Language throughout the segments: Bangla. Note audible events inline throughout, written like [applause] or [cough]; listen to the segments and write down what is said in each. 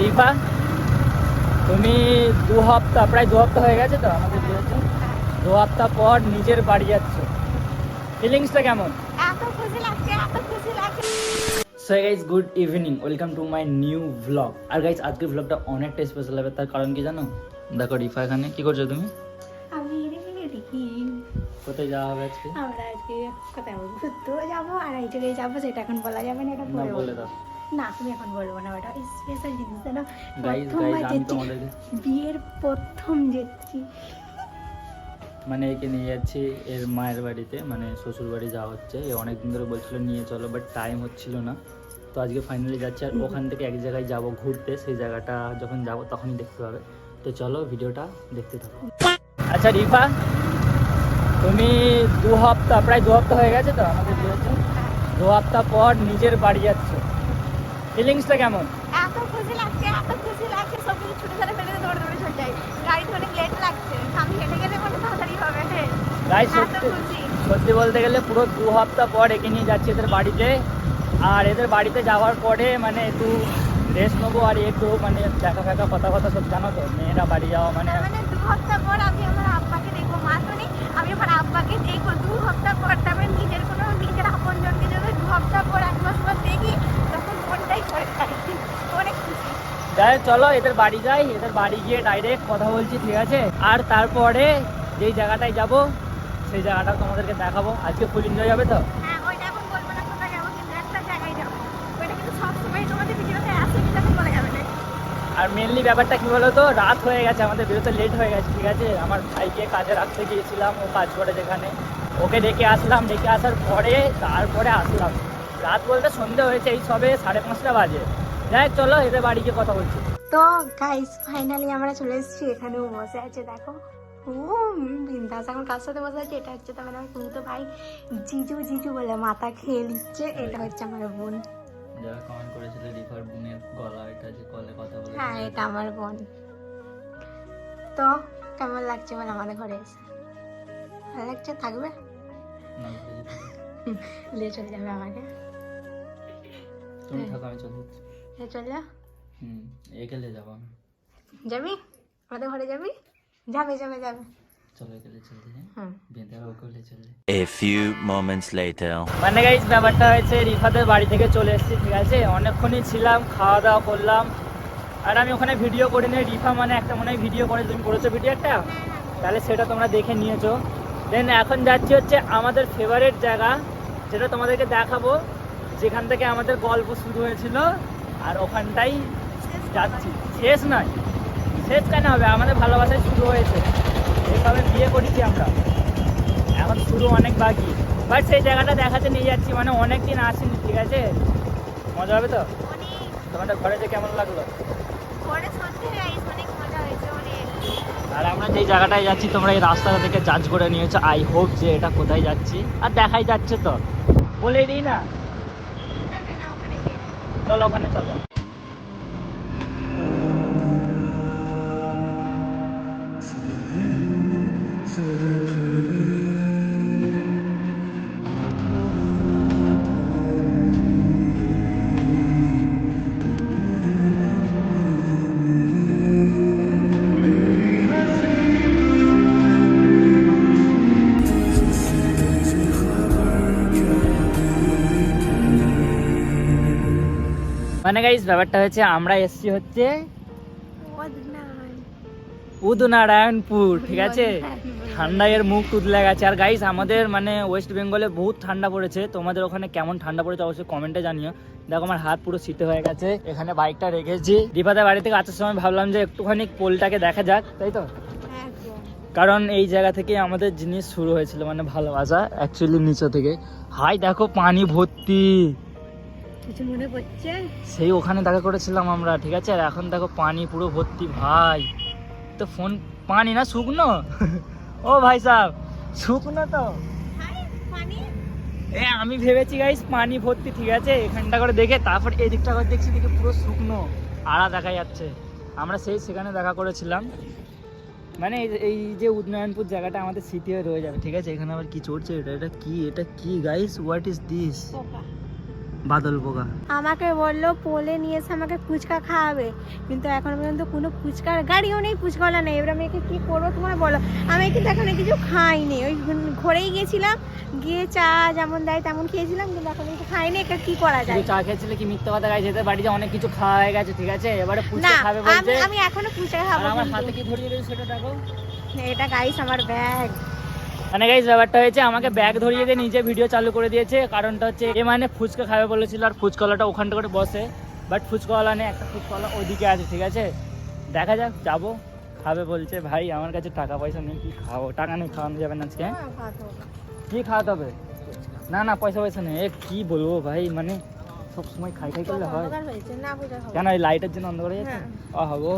রিফা তুমি দু হপ্তাহ প্রায় দু হপ্তাহ হয়ে গেছে তো আমাদের বিয়েতে দু হপ্তাহ পর নিজের বাড়ি যাচ্ছ। ফিলিংসটা কেমন? So guys good evening welcome to my new vlog R guys আজকের ভ্লগটা অনেকটা স্পেশাল হবে। তার কারণ কি জানো? দেখো রিফা এখানে। কি করছ তুমি? কোথায় যাওয়া হবে আজকে? আমরা আজকে কোথায় যাব ঘুরতেও যাব আর এই জায়গায় যাব সেটা এখন বলা যাবে না এটা বলে দাও। না তুমি এখন বলব না ওটা স্পেশাল জিনিস জানো? প্রথমবার যাচ্ছি বিয়ের প্রথম যাচ্ছি মানে একে নিয়ে যাচ্ছি এর মায়ের বাড়িতে মানে শ্বশুর বাড়ি যাওয়া হচ্ছে এ অনেকদিন ধরে বলছিল নিয়ে চলো বাট টাইম হচ্ছিল না। তো আজকে ফাইনালি যাচ্ছি আর ওখান থেকে এক জায়গায় যাব ঘুরতে সেই জায়গাটা যখন যাব তখনই দেখতে পাবে তো চলো ভিডিওটা দেখতে থাকো। আচ্ছা রিফা তুমি দু হপ্তাহ প্রায় দু হপ্তাহ হয়ে গেছে তো আমাদের দু হপ্তাহ পর নিজের বাড়ি যাচ্ছ। ফিলিংসটা কেমন? এত খুশি লাগছে এত খুশি লাগছে সব কিছু ছুটে ধরে ফেলে দৌড়ে দৌড়ে চলে যাই। গাড়িতে অনেক লেট লাগছে আমি হেঁটে গেলে কোনো তাড়াতাড়ি হবে। গাই সত্যি সত্যি বলতে গেলে পুরো দু হপ্তাহ পর একে নিয়ে যাচ্ছি এদের বাড়িতে। আর এদের বাড়িতে যাওয়ার পরে মানে একটু রেস্ট নেব আর একটু মানে দেখা ফেকা কথা কথা সব জানো তো মেয়েরা বাড়ি যাওয়া মানে মানে দু সপ্তাহ পর আমি আমার আব্বাকে দেখব। মা তো নেই আমি আমার আব্বাকে দেখব। দু সপ্তাহ পর তারপরে নিজের কোনো নিজের আপনজনকে যদি দু মাস পর দেখি তখন মনটাই করে যায় অনেক খুশি যাই চলো এদের বাড়ি যাই এদের বাড়ি গিয়ে ডাইরেক্ট কথা বলছি ঠিক আছে? আর তারপরে যেই জায়গাটায় যাব সেই জায়গাটা তোমাদেরকে দেখাবো। আজকে ফুল এনজয় হবে তো? হ্যাঁ কোথায় যাব না। আর মেনলি ব্যাপারটা কি বলো তো রাত হয়ে গেছে আমাদের বেরোতে লেট হয়ে গেছে ঠিক আছে? আমার ভাইকে কাজে রাখতে গিয়েছিলাম ও কাজ করে যেখানে। ওকে ডেকে আসলাম ডেকে আসার পরে তারপরে আসলাম। রাত বলতে সন্ধে হয়েছে এই সবে সাড়ে পাঁচটা বাজে। যাই চলো এদের বাড়ি গিয়ে কথা বলছি। তো গাইস ফাইনালি আমরা চলে এসেছি। এখানেও বসে আছে দেখো। ও বিন্দাস এখন কার সাথে বসে আছে? এটা হচ্ছে তোমার আমার তো ভাই জিজু জিজু বলে মাথা খেয়ে নিচ্ছে। এটা হচ্ছে আমার বোন। যারা কমেন্ট করেছিল রিফার বোনের গলা এটা যে কলে কথা বলে। হ্যাঁ এটা আমার বোন। তো কেমন লাগছে বলে আমাদের ঘরে এসে? ভালো লাগছে? থাকবে। নিয়ে [laughs] চলে যাবে আমাকে। তুমি থাকো আমি চলে যাচ্ছি। নিয়ে চলে যা হুম একেলে যাব আমি। যাবি? আমাদের ঘরে যাবি? যাবে যাবে যাবে। A few moments later. মানে গাইজ ব্যাপারটা হয়েছে রিফাদের বাড়ি থেকে চলে এসেছি ঠিক আছে? অনেকক্ষণই ছিলাম খাওয়া দাওয়া করলাম। আর আমি ওখানে ভিডিও করে নিয়ে রিফা মানে একটা মনে হয় ভিডিও করে তুমি করেছ ভিডিও একটা? তাহলে সেটা তোমরা দেখে নিয়েছো। দেন এখন যাচ্ছি হচ্ছে আমাদের ফেভারিট জায়গা যেটা তোমাদেরকে দেখাবো। যেখান থেকে আমাদের গল্প শুরু হয়েছিল। আর ওখানটাই যাচ্ছি। শেষ নয়। শেষ কেন হবে? আমাদের ভালোবাসায় শুরু হয়েছে। এইভাবে বিয়ে করেছি আমরা। এখন শুরু অনেক বাকি। বাট সেই জায়গাটা দেখাতে নিয়ে যাচ্ছি। মানে অনেক দিন আসেনি ঠিক আছে? মজা হবে তো? তোমাদের ঘরে যে কেমন লাগল? আর আমরা যেই জায়গাটায় যাচ্ছি তোমরা এই রাস্তাটা থেকে জাজ করে নিয়েছো। আই হোপ যে এটা কোথায় যাচ্ছি। আর দেখাই যাচ্ছে তো। বলে দিই না। চলো ওখানে চলো। মানে গাইস ব্যাপারটা হচ্ছে আমরা এসছি হচ্ছে উদনারায়ণপুর। ঠিক আছে? ঠান্ডায় এর মুখ তুতলে গেছে। আর গাইস আমাদের মানে ওয়েস্ট বেঙ্গলে বহুত ঠান্ডা পড়েছে। তোমাদের ওখানে কেমন ঠান্ডা পড়েছে অবশ্যই কমেন্টে জানিও। দেখো আমার হাত পুরো শীতে হয়ে গেছে। এখানে বাইকটা রেখেছি। দীপাদের বাড়ি থেকে আসার সময় ভাবলাম যে একটুখানি পোলটাকে দেখা যাক তাই তো? কারণ এই জায়গা থেকে আমাদের জিনিস শুরু হয়েছিল মানে ভালোবাসা অ্যাকচুয়ালি নিচে থেকে। হাই দেখো পানি ভর্তি। কিছু মনে পড়ছে? সেই ওখানে দেখা করেছিলাম আমরা ঠিক আছে? আর এখন দেখো পানি পুরো ভর্তি ভাই। তো ফোন পানি না শুকনো? ও ভাই সাহেব শুকনো তো। পানি? এ আমি ভেবেছি গাইস পানি ভর্তি ঠিক আছে? এখানটা করে দেখে তারপর এই দিকটা করে দেখছি দেখে পুরো শুকনো আড়া দেখা যাচ্ছে। আমরা সেই সেখানে দেখা করেছিলাম। মানে এই- যে উদয়নপুর জায়গাটা আমাদের স্মৃতি হয়ে রয়ে যাবে ঠিক আছে? এখানে আবার কি চড়ছে? এটা এটা কি? এটা কি গাইস হোয়াট ইজ দিস বাদল পোকা আমাকে বলল পোলে নিয়ে এসে আমাকে ফুচকা খাওয়াবে। কিন্তু এখন পর্যন্ত কোনো ফুচকার গাড়িও নেই ফুচকাওয়ালা নেই। এবার আমি একে কী করব তোমার বলো? আমি কিন্তু এখানে কিছু খাইনি। ওই ঘরেই গেছিলাম গিয়ে চা যেমন দেয় তেমন খেয়েছিলাম কিন্তু এখন কিছু খাইনি। একে কী করা যায়? চা খেয়েছিলে কি মিথ্যা কথা? গাইছে এদের বাড়িতে অনেক কিছু খাওয়া হয়ে গেছে ঠিক আছে? এবারে ফুচকা খাবে আমি বলছে আমি এখনও ফুচকা খাব আমার হাতে কি ধরিয়ে দিয়েছে সেটা দেখো। এটা গাইস আমার ব্যাগ মানে গাইজ ব্যাপারটা হয়েছে আমাকে ব্যাগ ধরিয়ে দিয়ে নিজে ভিডিও চালু করে দিয়েছে। কারণটা হচ্ছে এ মানে ফুচকা খাবে বলেছিল আর ফুচকাওয়ালাটা ওখানটা করে বসে। বাট ফুচকাওয়ালা নেই একটা ফুচকাওয়ালা ওদিকে আছে ঠিক আছে? দেখা যাক যাব খাবে বলছে ভাই আমার কাছে টাকা পয়সা নেই কি খাব? টাকা নেই খাওয়ানো যাবে না আজকে? হ্যাঁ? কি খাওয়াতে হবে? না না পয়সা পয়সা নেই। এ কি বলব ভাই মানে সব সময় খাই খাই করলে হয়। কেন এই লাইটের জন্য অন্ধকার হয়ে যাচ্ছে? হ্যাঁ। আহ গো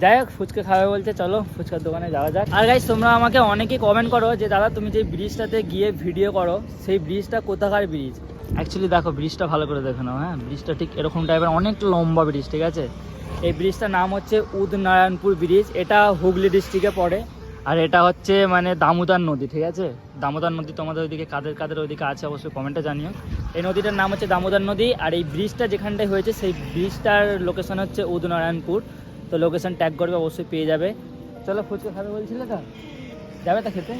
যাই হোক, ফুচকা খাবে বলছে, চলো ফুচকার দোকানে যাওয়া যাক। আর গাইজ তোমরা আমাকে অনেকেই কমেন্ট করো যে, দাদা, তুমি যে ব্রিজটাতে গিয়ে ভিডিও করো, সেই ব্রিজটা কোথাকার ব্রিজ অ্যাকচুয়ালি দেখো ব্রিজটা ভালো করে দেখে নাও হ্যাঁ? ব্রিজটা ঠিক এরকম টাইপের অনেক লম্বা ব্রিজ ঠিক আছে? এই ব্রিজটার নাম হচ্ছে উদনারায়ণপুর ব্রিজ এটা হুগলি ডিস্ট্রিক্টে পড়ে। আর এটা হচ্ছে মানে দামোদর নদী, ঠিক আছে? দামোদর নদী তোমাদের ওইদিকে, কাদের কাদের ওইদিকে আছে, অবশ্যই কমেন্টে জানিও। এই নদীটার নাম হচ্ছে দামোদর নদী, আর এই ব্রিজটা যেখানটায় হয়েছে, সেই ব্রিজটার লোকেশন হচ্ছে উদনারায়ণপুর। তো লোকেশন ট্যাগ করবে অবশ্যই পেয়ে যাবে। চলো ফুচকা খাবে বলছিলে তো? যাবে তা খেতে?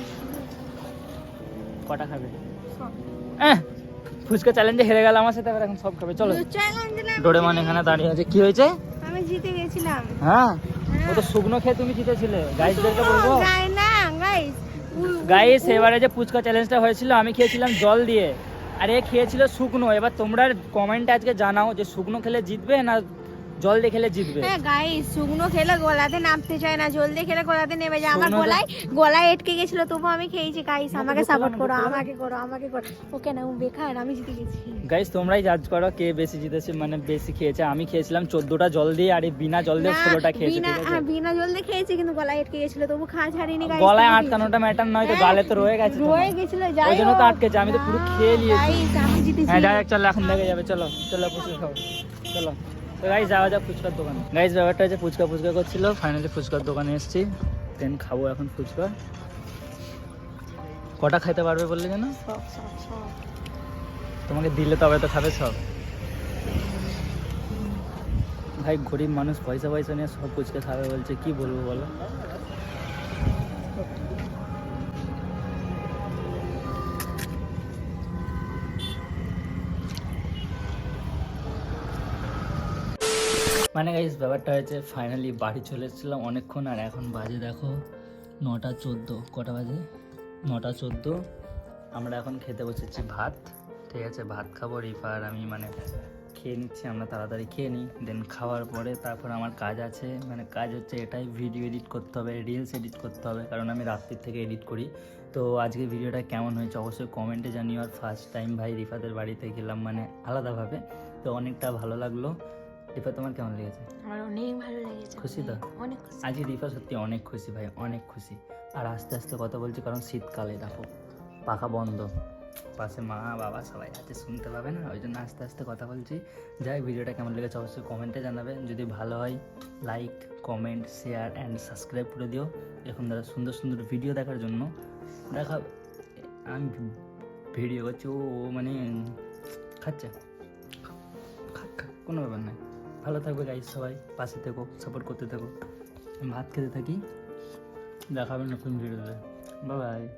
কটা খাবে? এহ, ফুচকা চ্যালেঞ্জে হেরে গেল আমার সাথে এবার এখন সব খাবে। চলো। ডোরেমন এখানে দাঁড়িয়ে আছে। কি হয়েছে? আমি জিতে গেছিলাম। হ্যাঁ? ও তো শুকনো খেয়ে তুমি জিতেছিলে। গাইজদেরকে বলব? গাই না গাইস গাইস এবারে যে ফুচকা চ্যালেঞ্জটা হয়েছিল আমি খেয়েছিলাম জল দিয়ে। আর এ খেয়েছিল শুকনো। এবার তোমরা কমেন্টে আজকে জানাও যে শুকনো খেলে জিতবে না জল দিয়ে খেলে জিতবে। হ্যাঁ গাইস শুকনো খেলে গলাতে নামতে চায় না জলদি খেলে গলাতে নেমে যায়। আমার গলায় গলায় আটকে গেছিল তবু আমি খেয়েছি গাইস আমাকে সাপোর্ট করো আমাকে করো আমাকে করো। ওকে না বেকার আমি জিতে গেছি। গাইস তোমরাই জাজ করো কে বেশি জিতেছে মানে বেশি খেয়েছে। আমি খেয়েছিলাম চোদ্দটা জল দিয়ে আর বিনা জল দিয়ে ষোলোটা খেয়েছি বিনা হ্যাঁ, বিনা জল দিয়ে খেয়েছি কিন্তু গলায় আটকে গেছিল তবু খা ছাড়িনি গাইস গলায় আটকানোটা ম্যাটার নয় তো গালে তো রয়ে গেছে রয়ে গেছিল যাই ওই জন্য তো আটকেছে, আমি তো পুরো খেয়ে নিয়েছি। গাইস আমি জিতেছি। হ্যাঁ হোক, চলো এখন দেখে যাবে চলো চলো ফুচকা খাও চলো। তো গাইজ যাওয়া যাক ফুচকার দোকানে। গাইজ ব্যাপারটা হচ্ছে ফুচকা ফুচকা করছিল ফাইনালি ফুচকার দোকানে এসেছি। দেন খাব এখন ফুচকা। কটা খাইতে পারবে বললে যেন। তোমাকে দিলে তবে তো খাবে সব। ভাই গরিব মানুষ পয়সা পয়সা নিয়ে সব ফুচকা খাবে বলছে কি বলব বলো? মানে গাইস ব্যাপারটা হয়েছে ফাইনালি বাড়ি চলে এসেছিলাম অনেকক্ষণ, আর এখন বাজে দেখো নটা চোদ্দ, কটা বাজে? নটা চোদ্দ। আমরা এখন খেতে বসেছি ভাত, ঠিক আছে? ভাত খাব, রিফা আর আমি মানে খেয়ে নিচ্ছি, আমরা তাড়াতাড়ি খেয়ে নিই দেন খাওয়ার পরে তারপর আমার কাজ আছে মানে কাজ হচ্ছে এটাই ভিডিও এডিট করতে হবে রিলস এডিট করতে হবে, কারণ আমি রাত্রির থেকে এডিট করি। তো আজকে ভিডিওটা কেমন হয়েছে অবশ্যই কমেন্টে জানিও, আর ফার্স্ট টাইম ভাই রিফাদের বাড়িতে গেলাম মানে আলাদাভাবে, তো অনেকটা ভালো লাগল। রিফা তোমার কেমন লেগেছে? আমার অনেক ভালো লেগেছে। খুশি তো? অনেক খুশি। আজকে রিফা সত্যি অনেক খুশি ভাই অনেক খুশি। আর আস্তে আস্তে কথা বলছি কারণ শীতকালে দেখো পাখা বন্ধ। পাশে মা বাবা সবাই আছে শুনতে পাবে না? ওই জন্য আস্তে আস্তে কথা বলছি। যাই ভিডিওটা কেমন লেগেছে অবশ্যই কমেন্টে জানাবে। যদি ভালো হয় like comment share and subscribe করে দিও। এরকম দাদা সুন্দর সুন্দর ভিডিও দেখার জন্য। দেখা আমি ভিডিও করছি ও মানে খাচ্ছে। কোনো ব্যাপার নাই। ভালো থাকবে গাইজ সবাই। পাশে থেকো সাপোর্ট করতে থাকো। ভাত খেতে থাকি। দেখাবে নতুন ভিডিওতে বাই